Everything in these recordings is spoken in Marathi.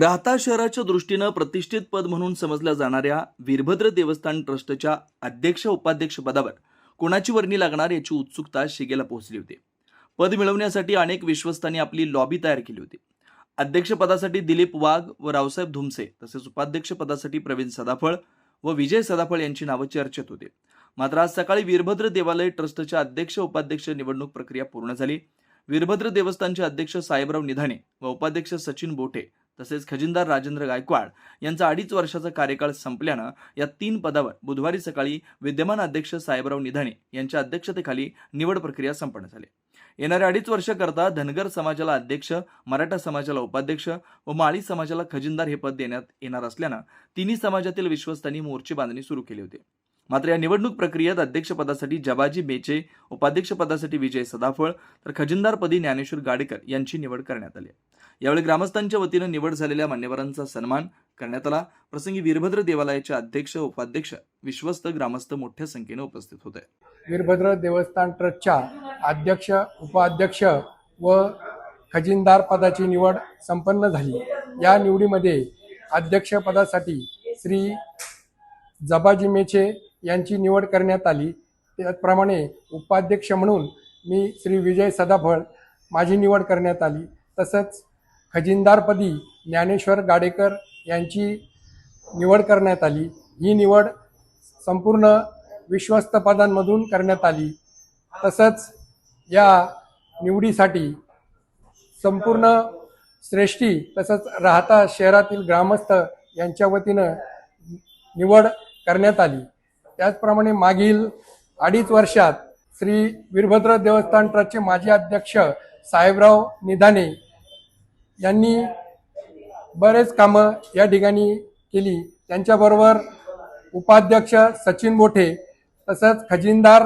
राहता शहराच्या दृष्टीनं प्रतिष्ठित पद म्हणून समजल्या जाणाऱ्या वीरभद्र देवस्थान ट्रस्टच्या अध्यक्ष उपाध्यक्ष पदावर कोणाची वर्णी लागणार याची उत्सुकता शिगेला पोहोचली होती. पद मिळवण्यासाठी अनेक विश्वस्तांनी आपली लॉबी तयार केली होती. अध्यक्षपदासाठी दिलीप वाघ व रावसाहेब धुमसे तसेच उपाध्यक्षपदासाठी प्रवीण सदाफळ व विजय सदाफळ यांची नावं चर्चेत होती. मात्र आज सकाळी वीरभद्र देवालय ट्रस्टच्या अध्यक्ष उपाध्यक्ष निवडणूक प्रक्रिया पूर्ण झाली. वीरभद्र देवस्थानचे अध्यक्ष साहेबराव निधाने व उपाध्यक्ष सचिन बोठे तसेच खजिनदार राजेंद्र गायकवाड यांचा अडीच वर्षाचा कार्यकाळ संपल्यानं या तीन पदावर बुधवारी सकाळी विद्यमान अध्यक्ष साहेबराव निधाने यांच्या अध्यक्षतेखाली निवड प्रक्रिया संपन्न झाली. येणाऱ्या अडीच वर्षाकरता धनगर समाजाला अध्यक्ष मराठा समाजाला उपाध्यक्ष व माळी समाजाला खजिनदार हे पद देण्यात येणार असल्यानं तिन्ही समाजातील विश्वस्तांनी मोर्चे बांधणी सुरू केली होती. मात्र या निवडणूक प्रक्रियेत अध्यक्षपदासाठी जबाजी बेचे उपाध्यक्षपदासाठी विजय सदाफळ तर खजिनदारपदी ज्ञानेश्वर गाडेकर यांची निवड करण्यात आली यावेळी ग्रामस्थांच्या वतीनं निवड झालेल्या मान्यवरांचा सन्मान करण्यात आला. प्रसंगी वीरभद्र देवालयाचे अध्यक्ष उपाध्यक्ष विश्वस्त ग्रामस्थ मोठ्या संख्येने उपस्थित होते. वीरभद्र देवस्थान ट्रस्टच्या अध्यक्ष उपाध्यक्ष व खजिनदार पदाची निवड संपन्न झाली. या निवडीमध्ये अध्यक्षपदासाठी श्री जबाजी मेचे यांची निवड करण्यात आली. त्याचप्रमाणे उपाध्यक्ष म्हणून मी श्री विजय सदाफळ माझी निवड करण्यात आली. तसंच खजिनदारपदी ज्ञानेश्वर गाडेकर यांची निवड करण्यात आली. ही निवड संपूर्ण विश्वस्त पदांमधून करण्यात आली. तसंच या निवडीसाठी संपूर्ण श्रेष्ठी तसंच राहता शहरातील ग्रामस्थ यांच्या वतीनं निवड करण्यात आली. त्याचप्रमाणे मागील अडीच वर्षात श्री वीरभद्र देवस्थान ट्रस्टचे माजी अध्यक्ष साहेबराव निधाने यांनी बरेच कामं या ठिकाणी केली. त्यांच्याबरोबर उपाध्यक्ष सचिन मोठे तसंच खजिनदार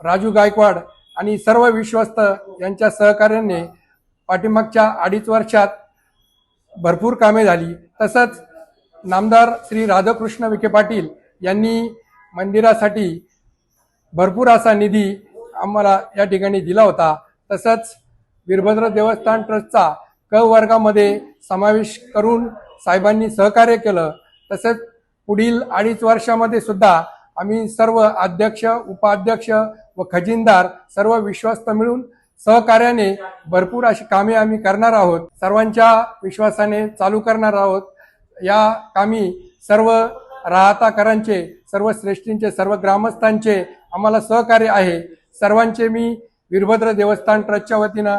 राजू गायकवाड आणि सर्व विश्वस्त यांच्या सहकार्याने पाठीमागच्या अडीच वर्षात भरपूर कामे झाली. तसंच नामदार श्री राधाकृष्ण विखे पाटील यांनी मंदिरासाठी भरपूर असा निधी आम्हाला या ठिकाणी दिला होता. तसंच वीरभद्र देवस्थान ट्रस्टचा क वर्गामध्ये समावेश करून साहेबांनी सहकार्य केलं. तसेच पुढील अडीच वर्षामध्ये सुद्धा आम्ही सर्व अध्यक्ष उपाध्यक्ष व खजिनदार सर्व विश्वस्त मिळून सहकार्याने भरपूर अशी कामे आम्ही करणार आहोत. सर्वांच्या विश्वासाने चालू करणार आहोत. या कामी सर्व राहताकरांचे सर्व श्रेष्ठींचे सर्व ग्रामस्थांचे आम्हाला सहकार्य आहे. सर्वांचे मी वीरभद्र देवस्थान ट्रस्टच्या वतीनं